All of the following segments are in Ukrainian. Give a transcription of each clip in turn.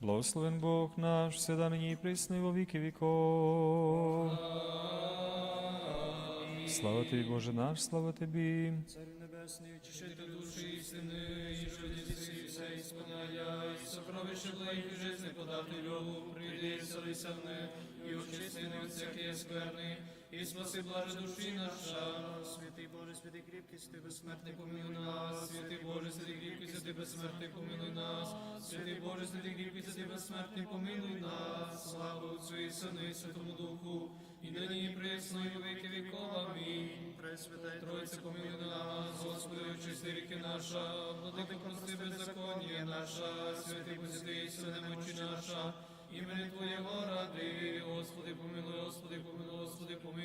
Благословен Бог наш, всегда нині і присно, і во віки віков. Слава тобі, Боже наш, слава тобі. Царю небесний, утішитель душі істини, і діси все ісполняя, і сокровище благих жизни подателю, прийди і селися в не, і очисти не від всякої скверни, і спаси блаже душі наша. Святий Боже, святий кріпкий, святий безсмертний, помилуй нас, святий Боже, святий кріпкий, святий безсмертний, помилуй нас, святий Боже, святий кріпкий, святий безсмертний, помилуй нас, слава Отцю і Сину і Святому Духу, і нині і присно, і віки віков. Амінь. Пресвятая Тройця, помилуй нас, Господи, очисти ріки наша, владико, прости беззаконня наша, святий Божий, сила немочі наша, імені Твоєго ради, Господи, помилуй, Господи, помилуй, Господи, помилуй,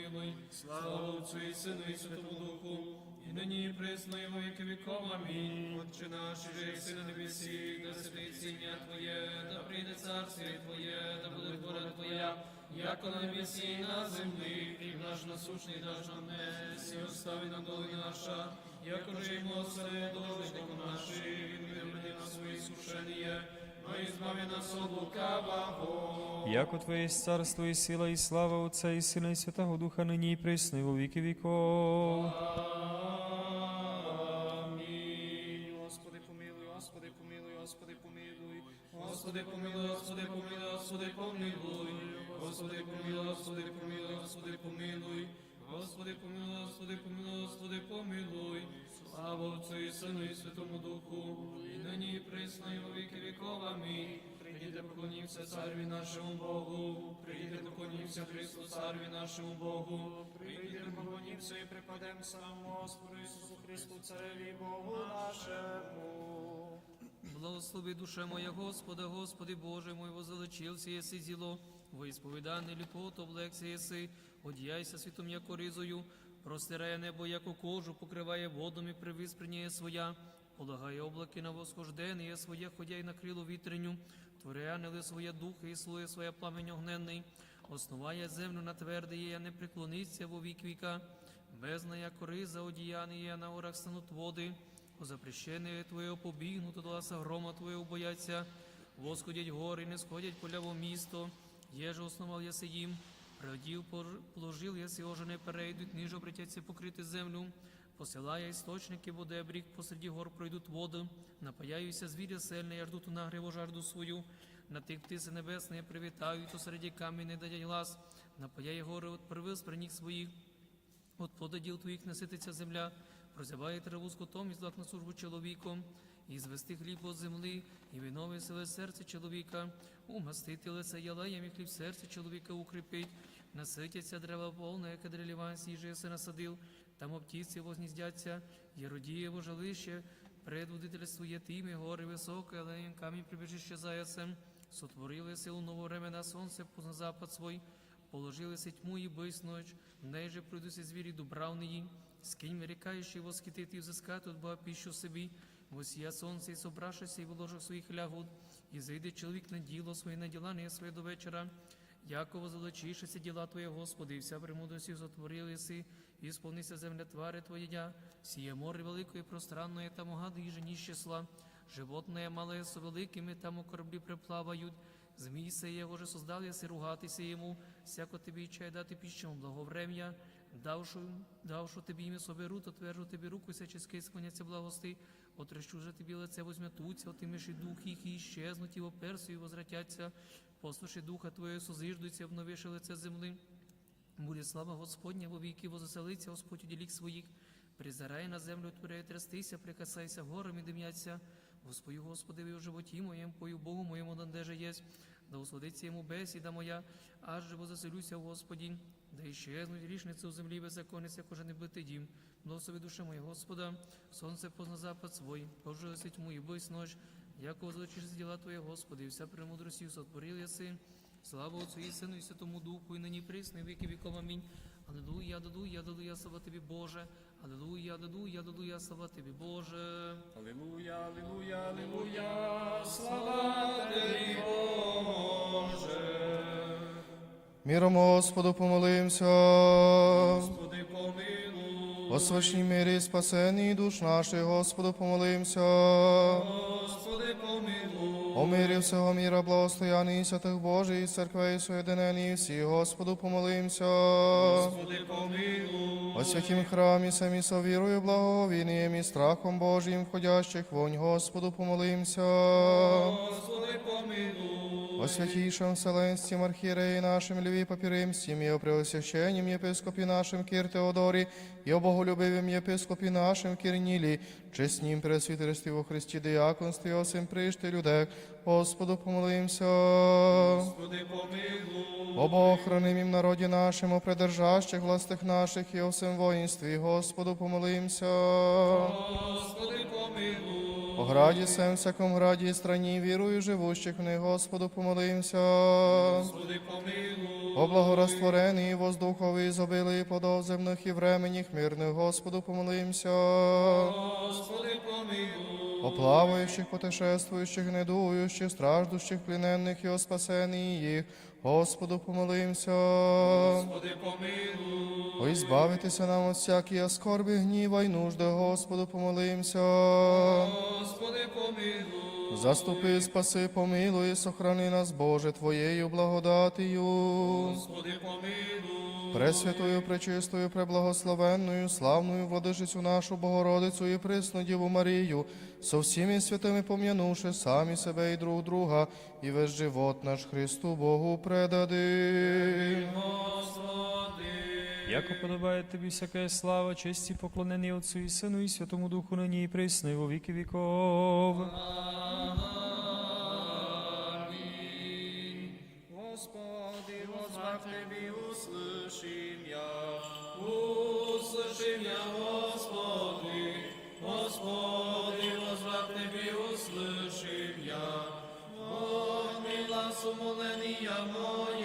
слава Отцю і Сину і Святому Духу, і нині і присно, і віки віков. Амінь. Отче наш, же єси на небесі, да святиться ім'я Твоє, да прийде царствие Твоє, да буде воля Твоя, Яко на небесі і на землі, хліб наш насущний даш нам днес, і остави нам доли наша, яко же ймо все должником нашим, і не на свої сушення, но і збави нас от лукавого. Яко Твоє царство і сила, і слава Отця і Сина, і Святого Духа, нині і присно, во віки віков. Господи, помилуй, Господи, помилуй, Господи, помилуй. Господи, помилуй, Господи, помилуй, Господи, помилуй. Господи, помилуй, Господи, помилуй, Господи, помилуй. Господи, помилуй, Господи, помилуй, Господи, помилуй. Слава Отцю і Сину і Святому Духу, Амінь. Прийдіте, поклонімся цареві нашому Богу. Прийдіте, поклонімся Христу, цареві нашому Богу. Прийдіте, поклонімся і припадемо самому Господу Ісусу Христу, цареві Богу нашому. Благослови душа моя Господа, Господи Боже мой, возелечился єси зіло, во ісповідане ліпоту облекся єси, одяйся світом яко ризою, простирає небо, яко кожу, покриває водом і привиспрення своя, полагає облаки на восхождення своє, ходяй на крило вітреню, творяє ангели своє духи і слує своє пламень огненний, основає землю на тверде є, не преклониться во вік віка, бездна яко риза одіяніє, на орах стануть води, о запрещение Твоє побігнуто до ласа грома Твоєго бояться, восходять гори, не сходять поля во місто, єже основав єси їм, придів положив єси, не перейдуть, ніж обретяться покрити землю, посилає істочники води, брік посереді гор пройдуть води, напаяюся звіря сильне, я жду ту нагріву жажду свою, на тих птиці небесні привітаю, то середі камінь не дадять глас, напаяє гори от привез приніг своїх, От плода діл твоїх насититься земля, прозяває траву скотом і злак на службу чоловіком, і звести хліб от земли, і вино веселе серце чоловіка, умастити лице ялеєм, і хліб серце чоловіка укріпить, наситяться дерева повне, яке дреліван сіже се насадив, там обтісці возніздяться, єродієво жилище, предводитель своє тім'я, гори високе, алеєм камінь прибіжище заяцем, сотворили силу нового времена сонце позна запад свой, Положилися тьму і безноч, в неї же пройдуться звірі дубравної, скинь мерікаючи восхитити і взискати от Бога піщу собі, восія сонце і собрашися і вложив своїх лягод, і зайде чоловік на діло своє, на діла не своє до вечора. Яково залучишися діла Твоє, Господи, і вся премудрості затворилися, і сповнися земля твари Твоя, сіє море великої пространної, там огади і жені числа, животне мале со великими, там у кораблі приплавають, Змій се його же создав, яси ругатися йому, всяко тобі чай дати піщому благоврем'я, давшу, тобі ім'я собі рут, отвержу тобі руку, всячески склоняться благости, отрещу же тобі лице возьмятуться, отимеш і дух їх, і щезнуть, і оперсу, і возвратяться, послушай духа Твоє, созиждуться, обновиши лице земли. Буде слава Господня во віки, возаселиться Господь у ділік своїх, призирає на землю, творяє трястися, прикасайся горам і дим'яться. Господи, Господи, у животі моєму, пою Богу моєму, де же єсть, да усладиться йому бесіда моя, аж же возаселюся в Господі, да іщезнуть рішниці у землі беззаконниця, кожен не бити дім. Благослови душа моя Господа, сонце позна запад свой, пожилися тьму і бись ночь, яко злочишся діла Твоє, Господи, і вся премудрості сотворив єси. Слава Отцу і Сину і Святому Духу, і нині присно, і віки віков. Амінь. Аллилуйя, аллилуйя, аллилуйя, слава Тобі, Боже. Аллилуйя, аллилуйя, аллилуйя, слава Тобі, Боже. Аллилуйя, аллилуйя, аллилуйя, слава Тобі, Боже. Миром Господу помолимся. Господи, помилуй. О свящній мирі спасенні душ наших, Господу помолимся. Господи, помилуй. О мирі всього міра, благостоянні святих Божий, церквей соєдинені, всі, Господу помолимся. Господи, помилуй. О святім храмі самі совірою, благовінням і страхом Божим, входящих вонь, Господу помолимся. Господи, помилуй. О святійшем вселенстві архієреї нашим Льві Папіримстім, і о преосвященнім єпископі нашим Кір Теодорі, і о боголюбивім єпископі нашим Кірнілі, чеснім пресвітерстві во Христі дияконстві, осим пришти людек, Господу помолимся. Господи, помилуй. Об охранимім народі нашим, о придержащих властих наших і о всем воїнстві, Господу помолимся. Господи, помилуй. О граді сем всяком граді і страні, вірую живущих в них, Господу помолимся. Господи, помилуй. О благорастворений воздуховий зобилий подов земних і временіх мирних, Господу помолимся. Господи, помилуй. О плаваючих, путешествуючих, недуючих, страждущих, пліненних і о спасенні їх, Господу помолимся. Господи, помилуй. О ізбавитися нам от всякої скорби, гніва й нужди, Господу помолимся. Господи, помилуй. Заступи, спаси, помилуй, сохрани нас, Боже, Твоєю благодатію. Господи, помилуй. Пресвятою, пречистою, преблагословенною, славною владичицю нашу Богородицю і присну Діву Марію, со всіми святими пом'янувши самі себе і друг друга, і весь живот наш Христу Богу предадим. Господи. Яко подобає тобі всяке слава, честь і поклонення Отцу і Сину і Святому Духу нині і присно, і во віки віков. Господи, возвах Тебе услышим я, услышим я, Господи, Господи, возвах Тебе услышим я, вот глаз умоления моего,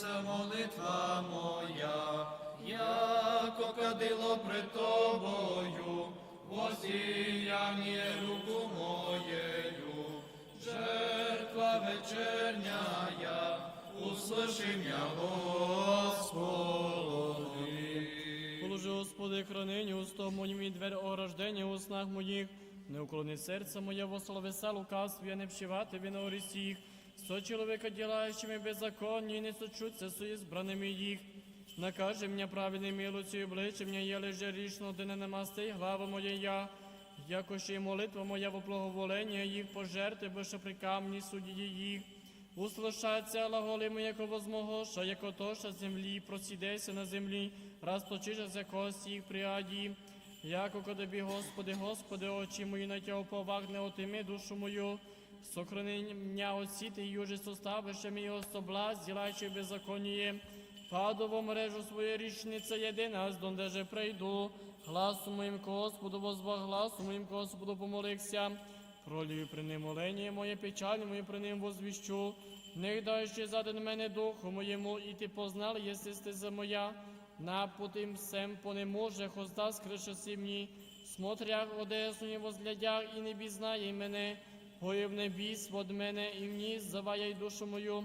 исправится молитва моя, яко кадило пред Тобою, воздіяние руку моєю, жертва вечерняя, услыши меня, Господи. Положи, Господи, хранені устом моїм і двері ограждення у снах моїх. Не уклони серце моє во словеса лукавстві, не вшивати у рісіх. Со чоловіка ділаючими беззаконні, і не сочуться со збраними їх. Накаже мене праведний милостю, обличчя мене є лише річно, де не намасти глава моя я. Яко ще й молитва моя во благоволення їх пожерти, бо що при камні судді їх. Услышаться глаголи ми, яко возмогоша, яко тоша землі, просідайся на землі, розточишся кості їх приаді. Яко кодобі, Господи, Господи, очі мої на Тя уповаг, не отими душу мою. Сохрани меня от сіти, юже составище мій особла, зділаючи беззаконіє. Паду во мережу своє річниця єдина, дондеже прийду. Гласу моїм Господу возвах, гласу моїм Господу помолився. Пролію при ним молення моє печаль, моє при ним возвіщу. Не ще заден мене духу моєму, і ти познал, єси стеза моя. Напутим всем понеможе, хозда скрише си мені. Смотрях одесу не возглядях, і не бізнає мене. Гоїв небіс від мене, і вніс заваяй душу мою.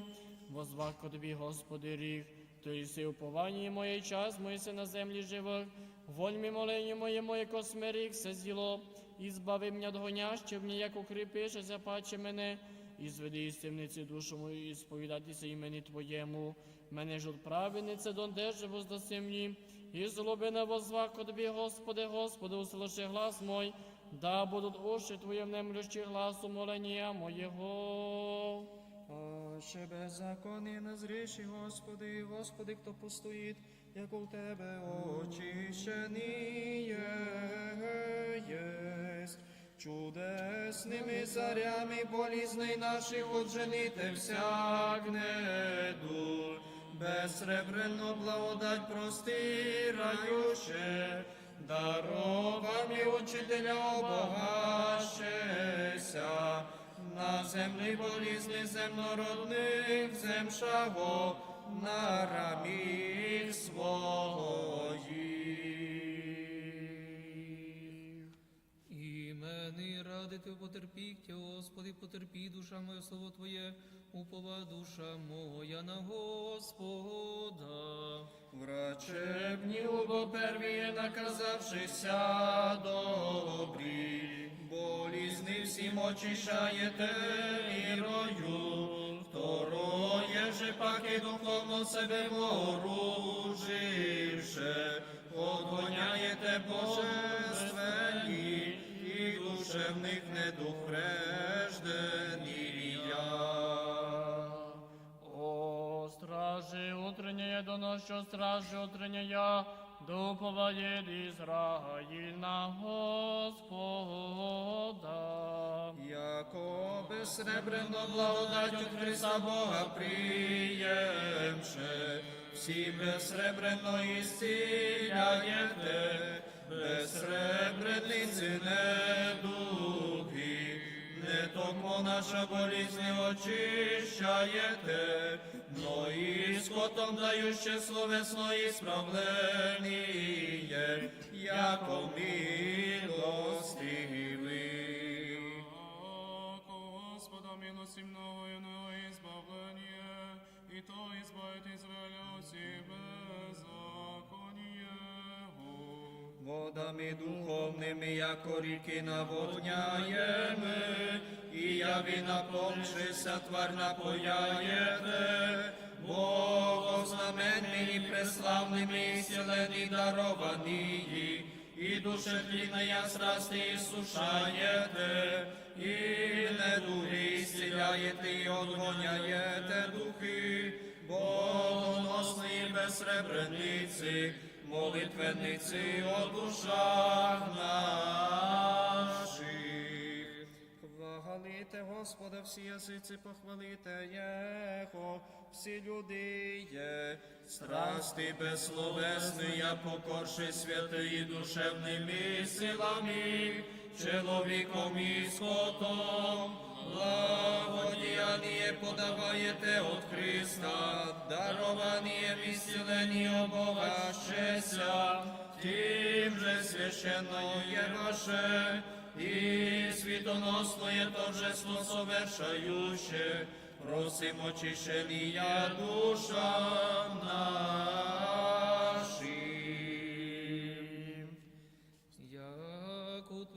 Возвах ко тобі, Господи, ріг. То єси уповання моє час, моє се на землі живих. Воль ми молення моє, моє космерик се зіло. І збави мене від гонящих, мені як укріпиш, запаче мене. І зведи із темниці душу мою, і сповідатися імені Твоєму. Мене ж от праведнице дондеже воздаси мені. І злоби на возвах ко тобі, Господи, Господи, услыши глас мой. Да будуть уші Твої внемлющі гласу молення моєго. Ще беззаконні назріші, Господи, Господи, хто постоїть, як у Тебе очищені єсть. Чудесними царями болізний наших отжените всяк недур. Безсребренно благодать простираюче, даровами учителя обогащеся, на землі болізни земнородних земшаго, на раміх своїх. Ради ти потерпіть, Господи, потерпі, душа моя, слово Твоє, упова душа моя на Господа. Врачебні убо первіє наказавшися добрі, болізни всім очищаєте вірою, второє же паки духовно себе вооруживше, одгоняєте божественні і душевних недухрежденія. О, стражи утренняя до нас, що стражи утренняя, дуповає Ізраїль на Господа. Яко безсребрено благодать Христа Бога приємше, всі безсребрено ісціляєте, безсребрениці недуги, не тому наша болізнь не очищаєте, но і скотом дающе словесно і справлення, яко милостивий. Господа милости мною на избавление, и то избавит Израиля от всех беззакония. Водами духовними, яко ріки наводняємо, і яві наповнившися твар напояєте, Богом знаменними, преславними, і зцілені даровані, і душе тління страсти сушаєте, і недуги зціляєте, і одгоняєте духи, Богоносні безсребрениці, молитвенниці о душах наших. Хвалите Господа, всі язиці, похвалите Його, всі люди є. Страсти безсловесні, я покорши святий душевними силами, чоловіком і скотом. Благодіяние подаваєте от Христа, дарованіє ісцілені Бога щастя, тим же священно є ваше, і світоносно є торжество совершающе, просим очищення душам нашим.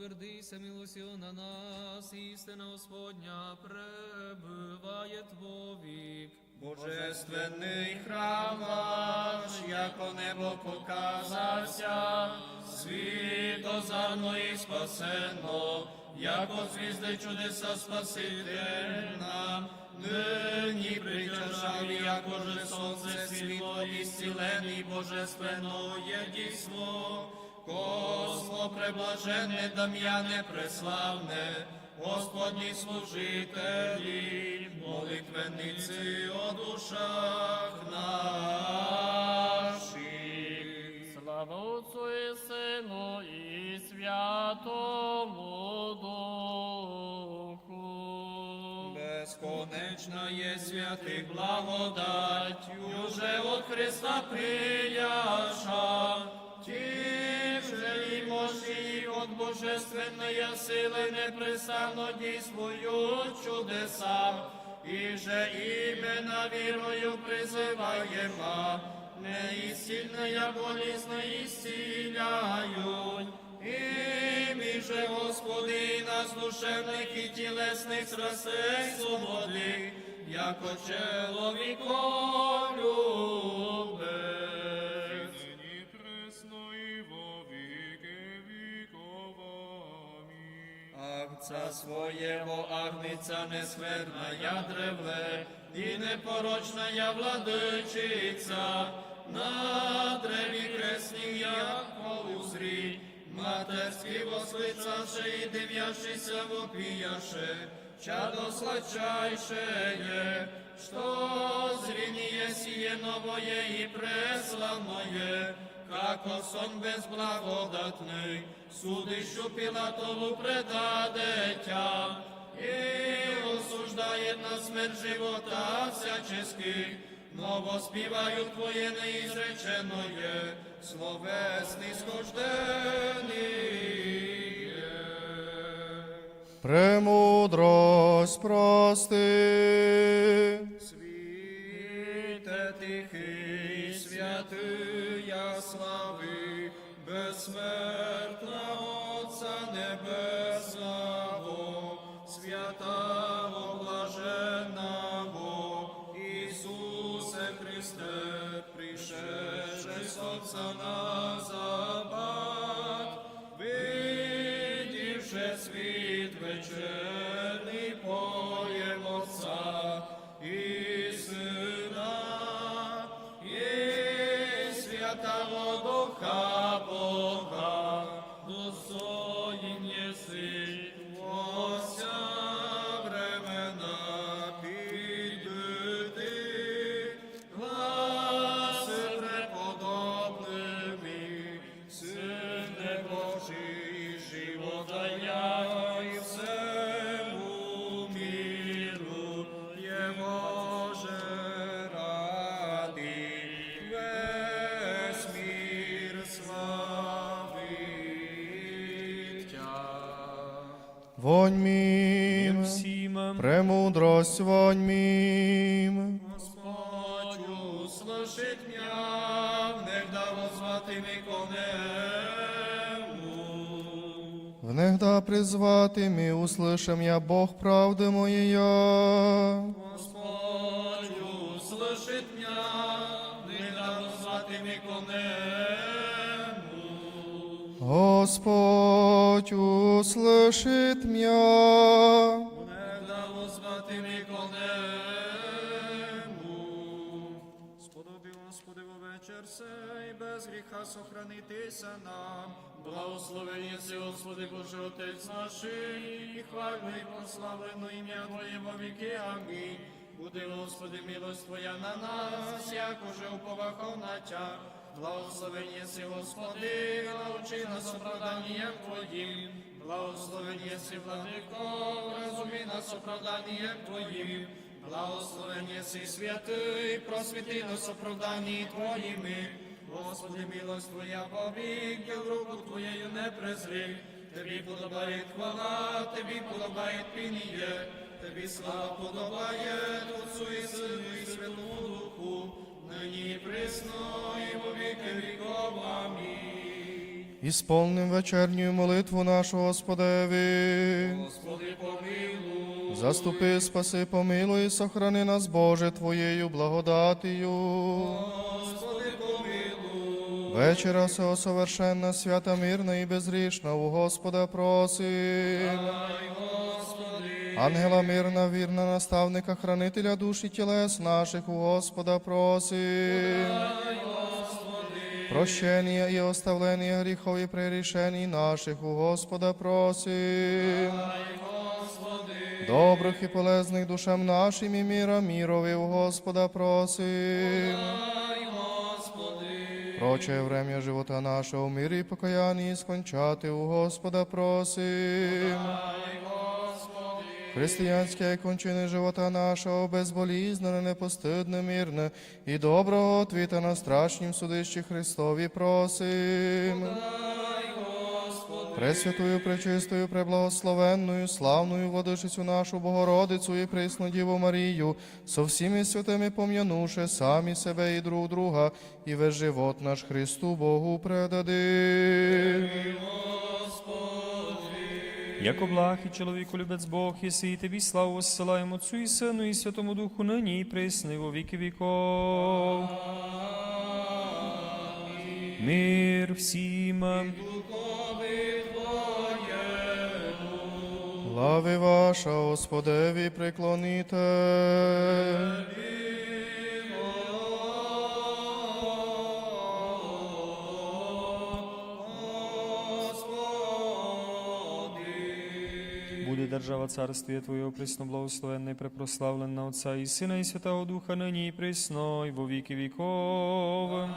Утвердися милосю на нас, істина Господня пребиває Твовік. Божественний храм ваш, яко небо показався, світ озарно і спасено, яко звізди чудеса спасительна, нині притяжав, яко же сонце світло і зцілений божественно єдійство, Космо преблаженне Дам'яне преславне, Господні служителі, молитвенниці о душах наших. Слава Отцу і Сину і Святому Духу. Безконечна є святих благодать, уже от Христа прияша, ті і мощі от божественної сили непрестанно дійствують чудеса, і же імена вірою призиваємо, неісільне болізно ісціляють. Імі же, Господи, нас душевних і тілесних страстей свободи, яко чоловіком Агца своєго агниця нескверна я древле, і непорочна я владичиця, на древі кресні я узрі, матерські восклицавши і див'яшися вопіяше, чадо сладчайшее, что зрение сие новое и преславное, како сон безблагодатний, судищу Пилатову предадетя, и осуждает на смерть живота всяческих, но воспівають Твоє неізреченое, словесний схождений. Премудрость прости. Світе тихий, святия слави, безсмертного Отця Небесного, святого блаженного, Ісусе Христе, пришедший з Отця світ услышит меня, негда возвати ми конему. Внегда призвати ми, услышим я Бог правди моєя. Господь услышит меня, негда возвати ми конему. Господь услышит меня. Негда возвати ми конему. Вечір сей, без гріха сохранитися нам. Благословені си, Господи, Боже, Отець наший, і хвально і прославлено ім'я Твоє во віки. Амінь. Буде, Господи, милость Твоя на нас, як уже уповахав на Тя. Благословені си, Господи, научи нас оправданням Твоїм. Благословені си, Владико, розумі нас оправданням Твоїм. Благословені си, святий, просвіти нас оправданні Твоїми. Господи, милость Твоя повік, діл руку Твоєю не презри. Тобі подобає хвала, Тобі подобає пініє, Тобі слава подобає Отцу і Сину і Святому Духу, нині і присно і во віки віков. Амінь. Ісполним вечерню молитву нашу Господеві. Господи, помилуй. Заступи, спаси, помилуй, сохрани нас, Боже, Твоєю благодатію. Господи, помилуй. Вечера всього совершенна, свята, мирна і безгрішна, у Господа просим. Дай, Господи. Ангела мирна, вірна, наставника, хранителя душ і тілес наших, у Господа просим. Прощення і оставлення гріхов і прирішень наших, у Господа просим. Добрих і полезних душам нашим і міра мірові, у Господа просим. Проче время живота нашого в мирі і покаянні скончати у Господа просим. Християнське кончини живота нашого безболізне, непостидне, мирне і доброго отвіта на страшнім судищі Христові просим. Пресвятую, пречистою, преблагословенною, славною владичицю нашу Богородицю і присну Діву Марію, со всіми святими пом'янувши самі себе і друг друга, і весь живот наш Христу Богу предадим. Яко благ і чоловіку любець Бог, єси і тобі славу воссилаємо Отцю і Сину і Святому Духу нині і присно, і во віки віков. Мир всім. Лави ваша, Господеві, приклоніте. Буде держава царствія Твоєго присно благословенна і препрославлена Отця і Сина і Святого Духа нині і присно, і во віки віков.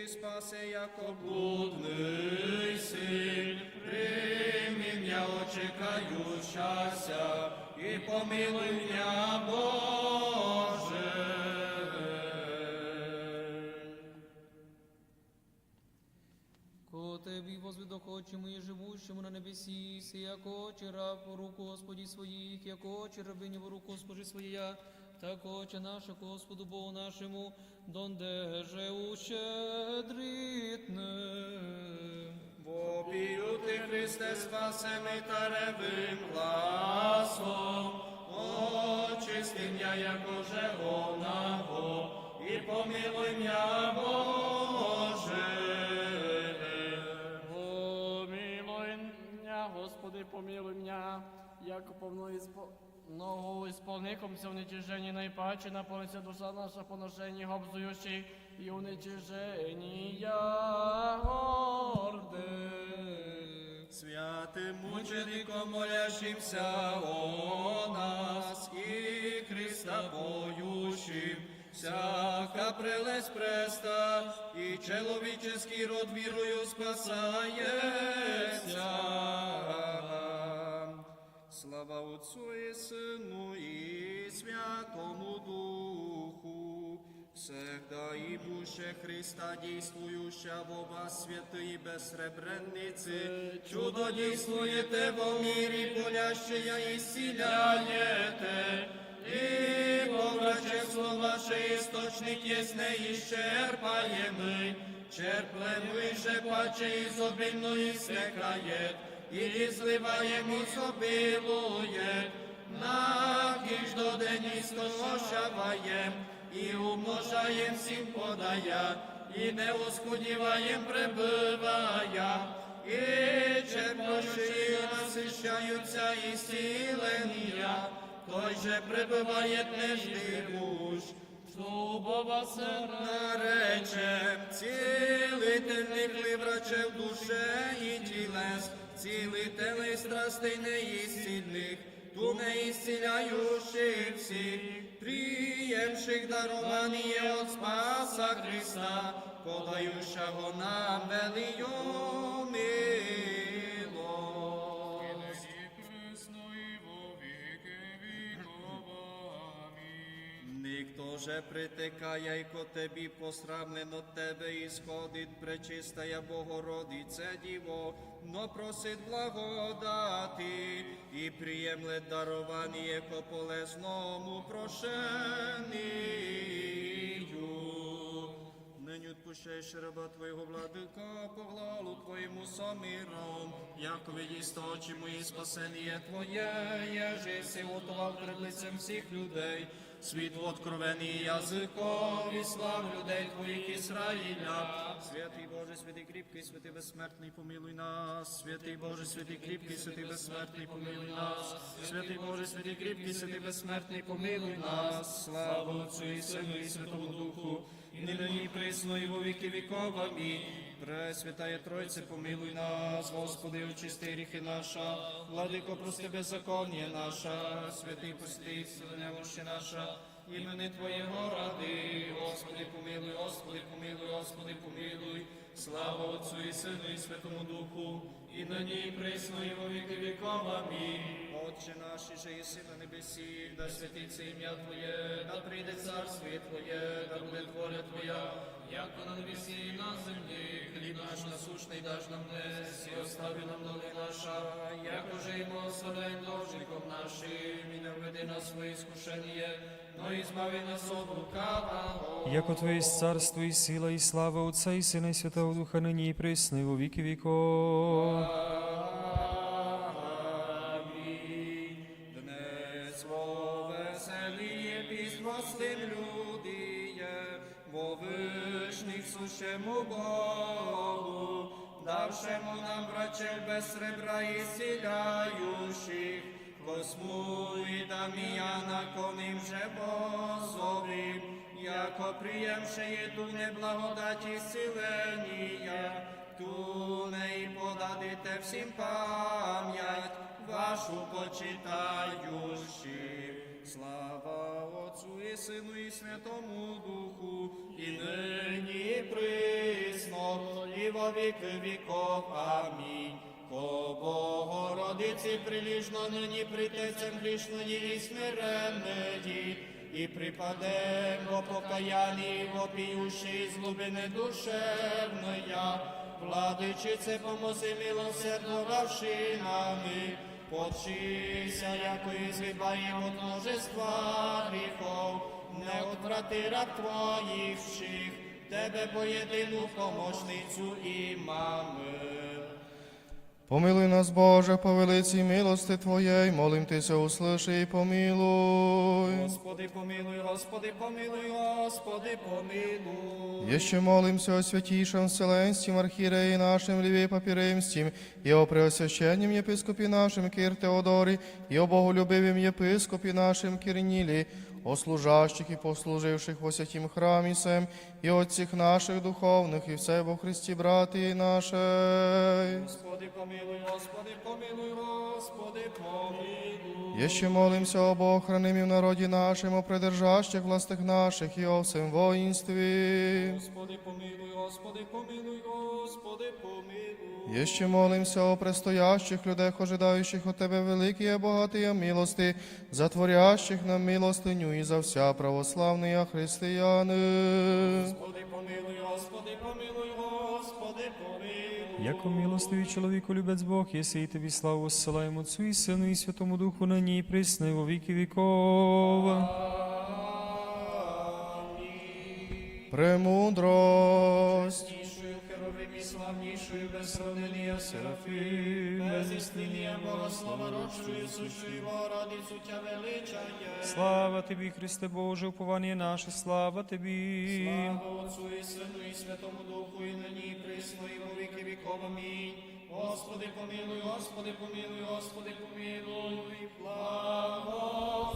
Ти спаси, яко блудний син, прийми м'я, очекаю щастя, і помилуй м'я, Боже. очи мои живущему на небеси, си, яко очи раб в руку Господи своих, яко очи рабыни в руку Госпожи своя, так очи наше Господу Богу нашему, донде же ущедритне. Вопію ти, Христе, спасе ми таревим гласом, очисти м'я, яко же онаго, і помилуй м'я, Боже. Помилуй меня, яко повно испо... Много исполником в уничижении наипаче наполнится душа наша поношение обзующих и уничижения гордых. Святим мучеником молящимся о нас и Христа поющим, всяка прелесть преста и человеческий род вірою спасається. Слава Отцу і Сину і Святому Духу, всегда и буше Христа действующа в оба святые бессребренницы, чудо действуете во мире, болящее исцеляете, и врачевство ваше источник есть неисчерпаемый, черплемый же паче изобильно истекает, и изливаем изобилует, на до день истощаваем, и умножаем всім подая, і не оскудіваєм пребивая, і черпноші насищаються і зцілення, той же пребиває нежний душ, Зубова сера, наречем, цілительних врачев душе і тілес, цілителей страстей неісцільних, ту неисцеляющих всіх, приємших дарование от Спаса Христа, подающего нам милость. Аминь. Ніхто же ко тебі посрамлено тебе і сходить пречистая Богородице Діво, но просить благодати і приємле дарування ко полезному прошению. Нині відпущаєш раба Твоєго владика, по глалу Твоєму самиром, яко видісто очі мої спасення Твоє, єже си готував перед лицем всіх людей, світло откровений язиком і слав людей Твоїх Ізраїля. Святий Боже, святий кріпкий, святий безсмертний, помилуй нас, святий Боже, святий кріпкий, святий безсмертний, помилуй нас, святий Боже, святий кріпкий, святий безсмертний, помилуй нас, слава Отцю і Сину і Святому Духу, і нині і присно, і во віки віков. Амінь. Пресвятая Тройце, помилуй нас, Господи, очисти гріхи наша, владико, прости беззаконня наша, святий сила немощі наша, імени Твоєго ради, Господи, помилуй, Господи, помилуй, Господи, помилуй, слава Отцю і Сину і Святому Духу, і нині і присно, і во віки віков. Амінь. Отче наш, же єси на небесі, да святиться ім'я Твоє, да прийде царствіє Твоє, да буде воля Твоя, Яко на небесі і на землі, Хліб наш насущний даш нам днес, і остави нам доли наша, як уже ми оставляємо должником нашим, і не введи нас в своє искушення, но і збави нас от лукавого. Яко Твоє есть царство і сила, і слава Отца і Сина, і Святого Духа, нині і присно, і во віки віков. Вишніх Богу, давшему нам врачев без сребра і сіляючих, восьму і даміяна коним же Бозові, яко приємше єду неблагодаті зцілення, ту не і подадите всім пам'ять вашу почитаючи. Слава Отцу і Сину і Святому Духу, і нині і присно, і во віки віков. Амінь. Ко Богородиці приліжно нині притецем грішної і смиренної, і припадем во покаянні, вопіющий з глубини душевної, Владичице, помози милосердно равши нами, Почися, яко изгибаем от множества гріхов, не отврати раб Твоїх вщих, Тебе поєдину помощницю і мами. Помилуй нас, Боже, по велиці милости Твоєї, молим Тися, услиши і помилуй. Господи, помилуй, Господи, помилуй, Господи, помилуй. Еще молимся о святейшем Вселенском архиерее нашем Леве Папиремстим, и о преосвященном епископе нашем Кир Теодоре, и о боголюбивом епископе нашем Кирниле, о служащих и послуживших во святім храмі сем, и о всех наших духовных, и все во Христе братья нашей. Господи, помилуй, Господи, помилуй, Господи, помилуй. Еще молимся об охранимом народе нашем, о придержащих властях наших и о всем воинстве. Господи, помилуй, Господи, помилуй, Господи, помилуй. Еще молимся о предстоящих людях, ожидающих от Тебе великие богатые милости, затворящих нам милостыню и за вся православные христианы. Господи, помилуй, Господи, помилуй, Господи, помилуй. Яко милостивий чоловіку любець Бог, єси і тобі славу осилаємо Отцу і Сину і Святому Духу нині і присно і во віки віков. Премудрость. Чистішою, херовим і славнішою, без сравнення Серафим, істинія Богослова, рочою, сущою, Богородицю тя величає. Слава тобі, Христе Боже, уповання наше, слава тобі. Слава Отцу і Сину і Святому Духу, і нині, і присно, і во віки віков. Амінь. Господи, помилуй, Господи, помилуй, Господи, помилуй, благослови.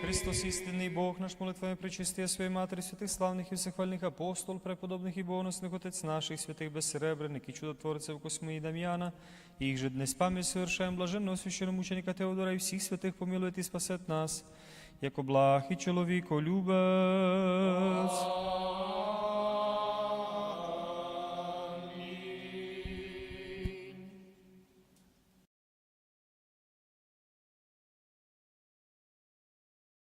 Христос істинний Бог, наш молитвами причистия своєї Матері, святих славних і всехвальних апостол, преподобних і богоносних отець наших, святих безсеребрених і чудотворців Косми і Дам'яна, їх же днес пам'ять совершаємо блаженного священномученика Теодора і всіх святих помилує і спасет нас, як благ і чоловіко любець.